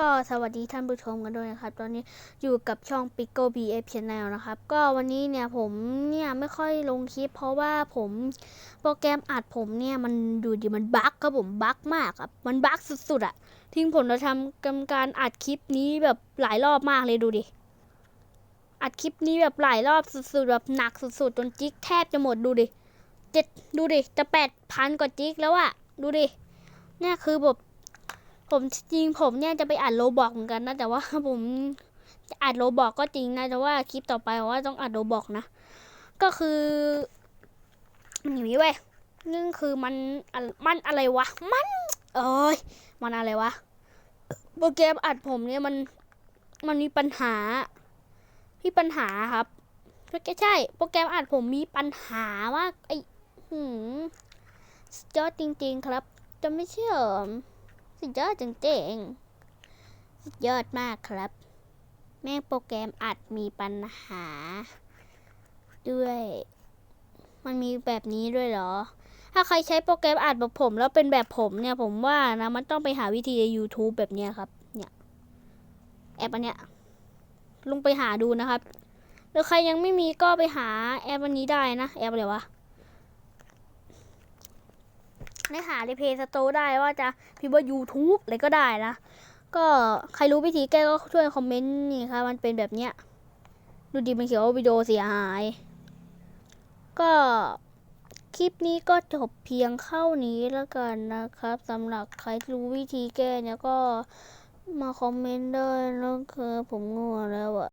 ก็สวัสดีท่านผู้ชมกันด้วยนะครับ ตอนนี้อยู่กับช่อง Pico BF Channel นะครับ ก็วันนี้เนี่ยผมเนี่ยไม่ค่อยลงคลิป เพราะว่าผมโปรแกรมอัดผมเนี่ยมันดูดิมันบั๊กครับผมบั๊กมากครับมันบั๊กสุดๆอะทิ้งผมจะทำกำการอัดคลิปนี้แบบหลายรอบมากเลยดูดิ อัดคลิปนี้แบบหลายรอบสุดๆแบบหนักสุดๆจนจิ๊กแทบจะหมดดูดิเจ็ดดูดิจะแปดพันกว่าจิ๊กแล้วอะดูดิเนี่ยคือแบบ ผมจริงผมเนี่ยจะไปอัดโรบอกเหมือนกันนะ แต่ว่าผมจะอัดโรบอกก็จริงนะ แต่ว่าคลิปต่อไปว่าต้องอัดโรบอกนะ ก็คืออย่างนี้เว้ยนี่คือมันมันอะไรวะ มัน เอ้ยมันอะไรวะโปรแกรมอัดผมเนี่ยมันมันมีปัญหามีปัญหาครับก็ใช่ โปรแกรมอัดผมมีปัญหามากไอ้หืมยอดจริง ๆ ครับ จะไม่เชื่อ สุดยอดจริงๆ สุดยอดมากครับ แม่งโปรแกรมอัดมีปัญหา ด้วย มันมีแบบนี้ด้วยเหรอ ถ้าใครใช้โปรแกรมอัดแบบผม แล้วเป็นแบบผมเนี่ยผมว่านะมันต้องไปหาวิธีใน YouTube แบบเนี้ยครับ เนี่ยแอปอันเนี้ยลงไปหาดูนะครับ หรือใครยังไม่มีก็ไปหาแอปอันนี้ได้นะ แอปอะไรวะ ได้หาในเพย์สโตร์ได้ว่าจะพิมพ์ว่า YouTube อะไรก็ได้นะ ก็ใครรู้วิธีแก้ก็ช่วยคอมเมนต์นี่ครับมันเป็นแบบเนี้ย ดูดีมันเขียนว่าวิดีโอเสียหาย ก็คลิปนี้ก็จบเพียงเข้านี้แล้วกันนะครับสำหรับใครรู้วิธีแก้เนี่ยก็มาคอมเมนต์ได้แล้วคือผมง่วงแล้วอะ